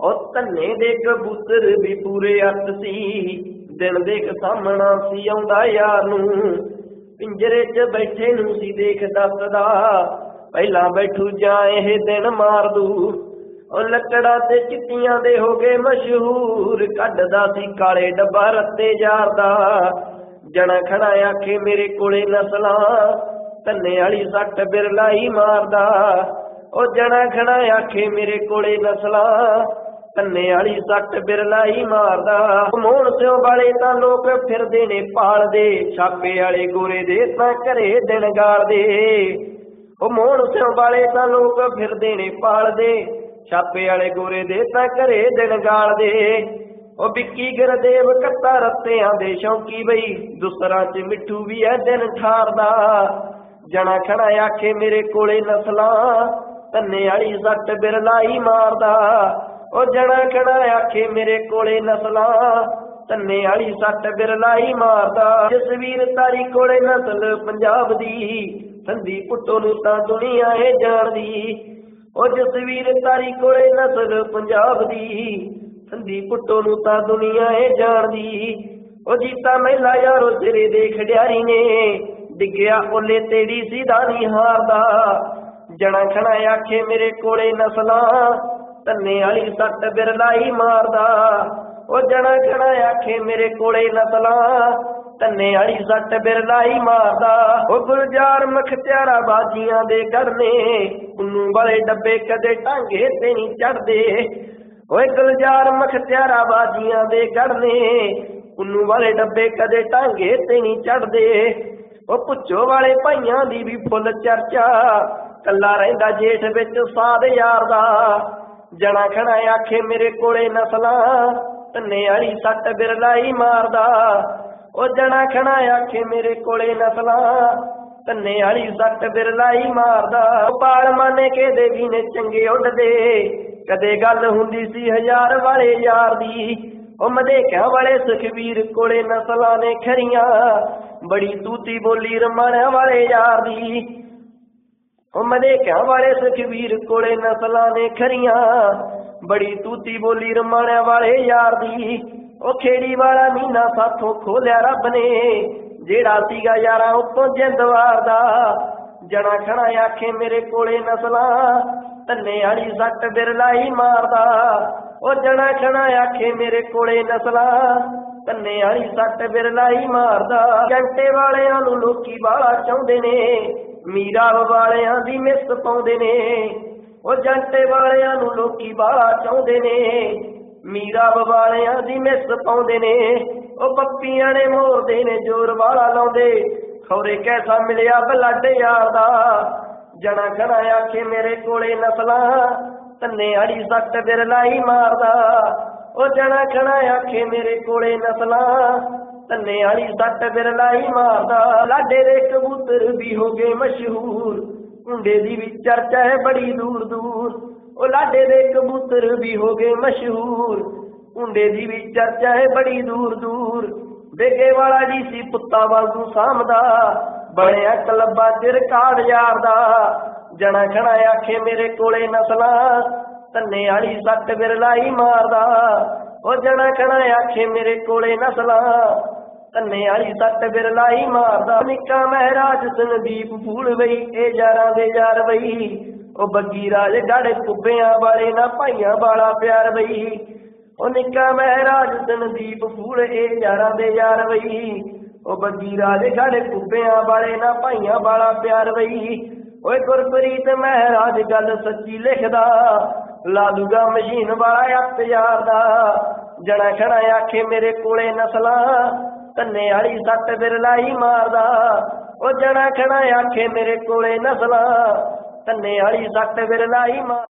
ਉਹ ਧੰਨੇ ਦੇ ਕਬੂਤਰ ਵੀ ਪੂਰੇ ਅੱਤ ਸੀ। ਦਿਨ ਦੇਖ ਸਾਹਮਣਾ ਸੀ ਆਉਂਦਾ ਯਾਰ ਨੂੰ। ਪਿੰਜਰੇ 'ਚ ਬੈਠੇ ਨੂੰ ਸੀ ਦੇਖ ਦੱਸਦਾ। ਪਹਿਲਾਂ ਬੈਠੂ ਜਾਂ ਇਹ ਦਿਨ ਮਾਰ ਦੂ। ਉਹ ਲੱਕੜਾਂ ਤੇ ਚਿੱਟੀਆਂ ਦੇ ਹੋ ਗਏ ਮਸ਼ਹੂਰ ਕੱਢਦਾ ਸੀ ਕਾਲੇ ਡੱਬਾ ਰੱਤੇ ਜਾਰਦਾ। ਜਣਾ ਖੜਾ ਆਖੇ, ਮੇਰੇ ਕੋਲੇ ਨਸਲਾਂ। ਧੰਨੇ ਵਾਲੀ ਸੱਟ ਬਿਰਲਾਈ ਮਾਰਦਾ। ਉਹ ਜਣਾ ਖੜਾ ਆਖੇ, ਮੇਰੇ ਕੋਲੇ ਨਸਲਾਂ। ਧੰਨੇ ਵਾਲੀ ਸੱਟ ਬਿਰਲਾਈ ਮਾਰਦਾ। ਮੋਹਣ ਸਿਓ ਵਾਲੇ ਤਾਂ ਲੋਕ ਫਿਰਦੇ ਨੇ ਪਾਲਦੇ। ਛਾਪੇ ਵਾਲੇ ਗੋਰੇ ਦੇ ਤਾਂ ਘਰੇ ਦਿਨ ਗਾਲਦੇ। ਉਹ ਮੋਹਣ ਸਿਓ ਵਾਲੇ ਤਾਂ ਲੋਕ ਫਿਰਦੇ ਨੇ ਪਾਲਦੇ। ਛਾਪੇ ਵਾਲੇ ਗੋਰੇ ਦੇ ਤਾਂ ਘਰੇ ਦਿਨ ਗਾਲਦੇ। ਉਹ ਵਿੱਕੀ ਗੁਰਦੇਵ ਕੱਤਾ ਰੱਤਿਆਂ ਦੇ ਸ਼ੌਕੀ ਬਈ। ਦੂਸਰਾ ਚ ਮਿੱਠੂ ਵੀ ਐ ਦਿਨ ਠਾਰਦਾ। ਜਣਾ ਖੜਾ ਆਖੇ ਮੇਰੇ ਕੋਲੇ ਨਸਲਾਂ। ਧੰਨੇ ਵਾਲੀ ਸੱਟ ਬਿਰਲਾਈ ਮਾਰਦਾ। ਉਹ ਜਣਾ ਖੜਾ ਆਖੇ, ਮੇਰੇ ਕੋਲੇ ਨਸਲਾਂ ਧੰਨੇ ਵਾਲੀ ਸੱਟ ਬਿਰਲਾਈ ਮਾਰਦਾ। ਜਸਵੀਰ ਤਾਰੀ ਕੋਲੇ ਨਸਲ ਪੰਜਾਬ ਦੀ ਸੰਦੀ ਪੁੱਟੋ ਨੂੰ ਤਾਂ ਦੁਨੀਆ ਏ ਜਾਣਦੀ। ਉਹ ਜਸਵੀਰ ਤਾਰੀ ਕੋਲੇ ਨਸਲ ਪੰਜਾਬ ਦੀ ਸੰਦੀ ਪੁੱਟੋ ਨੂੰ ਤਾਂ ਦੁਨੀਆ ਏ ਜਾਣਦੀ। ਉਹ ਜੀਤਾ ਮਹਿਲਾ ਯਾਰੋ ਤੇਰੇ ਦੇ ਖੜਿਆਰੀ ਨੇ, ਡਿੱਗਿਆ ਓਲੇ ਤੇਰੀ ਸਿੱਧਾ ਨਹੀਂ ਹਾਰਦਾ। ਜਣਾ ਖਣਾ ਆਖੇ, ਮੇਰੇ ਕੋਲੇ ਨਸਲਾਂ ਧੰਨੇ ਵਾਲੀ ਸੱਟ ਬਿਰਲਾਈ ਮਾਰਦਾ। ਉਹ ਜਣਾ ਖਣਾ ਆਖੇ, ਮੇਰੇ ਕੋਲੇ ਨਸਲਾਂ। ਧੰਨੇ ਵਾਲੀ ਸੱਟ ਬਿਰਲਾਈ ਮਾਰਦਾ। ਉਹ ਗੁਲਜ਼ਾਰ ਮਖਤਿਆਰਾ ਬਾਜੀਆਂ ਦੇ ਕਰਨੇ। ਉਹਨੂੰ ਵਾਲੇ ਡੱਬੇ ਕਦੇ ਟਾਂਗੇ ਤੇ ਨਹੀਂ ਚੜਦੇ। ਓਏ ਗੁਲਜ਼ਾਰ ਮਖਤਿਆਰਾ ਬਾਜੀਆਂ ਦੇ ਕਰਨੇ। ਉਹਨੂੰ ਵਾਲੇ ਡੱਬੇ ਕਦੇ ਟਾਂਗੇ ਤੇ ਨਹੀਂ ਚੜਦੇ। ਉਹ ਪੁੱਛੋ ਵਾਲੇ ਭਾਈਆਂ ਦੀ ਵੀ ਫੁੱਲ ਚਰਚਾ। ਕੱਲਾ ਰਹਿੰਦਾ ਜੇਠ ਵਿੱਚ ਸਾਧ ਯਾਰ ਦਾ। ਜਣਾ ਖਣਾ ਆਖੇ, ਮੇਰੇ ਕੋਲੇ ਨਸਲਾਂ ਧੰਨੇ ਵਾਲੀ ਸੱਟ ਬਿਰਲਾਈ ਮਾਰਦਾ। ਉਹ ਜਣਾ ਖਣਾ ਆਖੇ, ਮੇਰੇ ਕੋਲੇ ਨਸਲਾਂ ਧੰਨੇ ਵਾਲੀ ਸੱਟ ਬਿਰਲਾਈ ਮਾਰਦਾ। ਉਹ ਪਾਲ ਮਾਨੇ ਕੇ ਦੇਵੀ ਨੇ ਚੰਗੇ ਉੱਡਦੇ। ਕਦੇ ਗੱਲ ਹੁੰਦੀ ਸੀ ਹਜ਼ਾਰ ਵਾਲੇ ਯਾਰ ਦੀ। ਉਹ ਮਦੇਕਿਆਂ ਵਾਲੇ ਸੁਖਵੀਰ ਕੋਲੇ ਨਸਲਾਂ ਨੇ ਖਰੀਆਂ। ਬੜੀ ਤੂਤੀ ਬੋਲੀ ਰਮਣ ਵਾਲੇ ਯਾਰ ਦੀ। ਉਹ ਮਦੇਕਿਆਂ ਵਾਲੇ ਸੁਖਵੀਰ ਕੋਲੇ ਨਸਲਾਂ ਨੇ ਖਰੀਆਂ। ਬੜੀ ਤੂਤੀ ਬੋਲੀ ਰਮਣ ਵਾਲੇ ਯਾਰ ਦੀ। ਉਹ ਖੇੜੀ ਵਾਲਾ ਮੀਨਾ ਸਾਥੋਂ ਖੋਲਿਆ ਰੱਬ ਨੇ। ਜਿਹੜਾ ਸੀਗਾ ਯਾਰਾਂ ਉੱਤੋਂ ਜਿੰਦਵਾਰ ਦਾ। ਜਣਾ ਖਣਾ ਆਖੇ, ਮੇਰੇ ਕੋਲੇ ਨਸਲਾਂ ਧੰਨੇ ਵਾਲੀ ਸੱਟ ਬਿਰਲਾਈ ਮਾਰਦਾ। ਉਹ ਜਣਾ ਖਣਾ ਆਖੇ, ਮੇਰੇ ਕੋਲੇ ਨਸਲਾਂ ਧੰਨੇ ਵਾਲੀ ਸੱਟ ਬਿਰਲਾਈ ਮਾਰਦਾ। ਘੰਟੇ ਵਾਲਿਆਂ ਨੂੰ ਲੋਕੀ ਬਾਲਾ ਚਾਹੁੰਦੇ ਨੇ। ਮੀਰਾ ਵਾਲਿਆਂ ਦੀ ਮਿਸ ਪਾਉਂਦੇ ਨੇ, ਉਹ ਜੰਟੇ ਵਾਲਿਆਂ ਨੂੰ ਲੋਕੀ ਬਾਲਾ ਚਾਹੁੰਦੇ ਨੇ। ਮੀਰਾ ਵਾਲਿਆਂ ਦੀ ਮਿਸ ਪਾਉਂਦੇ ਨੇ, ਉਹ ਪੱਪੀਆਂ ਨੇ ਮੋਰਦੇ ਨੇ, ਜ਼ੋਰ ਵਾਲਾ ਲਾਉਂਦੇ। ਖੌਰੇ ਕੈਸਾ ਮਿਲਿਆ ਬਲੱਡ ਯਾਰ ਦਾ। ਜਣਾ ਖਣਾ ਆਖੇ, ਮੇਰੇ ਕੋਲੇ ਨਸਲਾਂ ਧੰਨੇ ਵਾਲੀ ਸੱਟ ਬਿਰਲਾਈ ਮਾਰਦਾ। ਉਹ ਜਣਾ ਖਣਾ ਆਖੇ, ਮੇਰੇ ਕੋਲੇ ਨਸਲਾਂ ਧੰਨੇ ਵਾਲੀ ਸੱਟ ਬਿਰਲਾਈ ਮਾਰਦਾ ਲਾਡੇ ਦੇ ਕਬੂਤਰ ਵੀ ਹੋ ਗਏ ਮਸ਼ਹੂਰ। ਮੁੰਡੇ ਦੀ ਵੀ ਚਰਚਾ ਹੈ ਬੜੀ ਦੂਰ ਦੂਰ। ਉਹ ਲਾਡੇ ਦੇ ਕਬੂਤਰ ਵੀ ਹੋ ਗਏ ਮਸ਼ਹੂਰ। ਮੁੰਡੇ ਦੀ ਵੀ ਚਰਚਾ ਹੈ ਬੜੀ ਦੂਰ ਦੂਰ। ਬੇਗੇ ਵਾਲਾ ਜੀ ਸੀ ਪੁੱਤਾ ਵਾਂਗੂ ਸਾਹਮਦਾ ਬਣਿਆ ਕਲੱਬਾ ਚ ਰਿਕਾਰਡ ਯਾਰ ਦਾ ਜਣਾ ਖਣਾ ਆਖੇ ਮੇਰੇ ਕੋਲੇ ਨਸਲਾਂ। ਧੰਨੇ ਵਾਲੀ ਸੱਟ ਬਿਰਲਾਈ ਮਾਰਦਾ। ਉਹ ਜਣਾ ਖਣਾ ਆਖੇ, ਮੇਰੇ ਕੋਲੇ ਨਸਲਾਂ ਕੰਨੇ ਵਾਲੀ ਸੱਟ ਬਿਰਲਾਈ ਮਾਰਦਾ ਨਿੱਕਾ ਮਹਾਰਾਜ ਸੰਦੀਪ ਫੂਲ ਬਈ ਇਹ ਯਾਰਾਂ ਦੇ ਯਾਰ ਵਈ। ਉਹ ਬੱਗੀ ਰਾਜ ਗੜ ਕੁੱਬਿਆਂ ਵਾਲੇ ਨਾ ਭਾਈਆਂ ਵਾਲਾ ਪਿਆਰ ਬਈ ਉਹ ਨਿੱਕਾ ਮਹਾਰਾਜ ਸੰਦੀਪ ਫੂਲ ਇਹ ਯਾਰਾਂ ਦੇ ਯਾਰ ਵਈ। ਉਹ ਬੱਗੀ ਰਾਜ ਗੜ ਕੁੱਬਿਆਂ ਵਾਲੇ ਨਾ ਭਾਈਆਂ ਵਾਲਾ ਪਿਆਰ ਬਈ ਓਏ ਗੁਰਪ੍ਰੀਤ ਮਹਾਰਾਜ ਗੱਲ ਸੱਚੀ ਲਿਖਦਾ। ਲਾ ਦੂਗਾ ਮਸ਼ੀਨ ਵਾਲਾ ਅੱਤ ਯਾਰ ਦਾ। ਜਣਾ ਖੜਾ ਆਖੇ, ਮੇਰੇ ਕੋਲੇ ਨਸਲਾਂ ਧੰਨੇ ਵਾਲੀ ਸੱਟ ਬਿਰਲਾਈ ਮਾਰਦਾ। ਉਹ ਜਣਾ ਖੜਾ ਆਖੇ, ਮੇਰੇ ਕੋਲੇ ਨਸਲਾਂ ਧੰਨੇ ਵਾਲੀ ਸੱਟ ਬਿਰਲਾਈ ਮਾਰ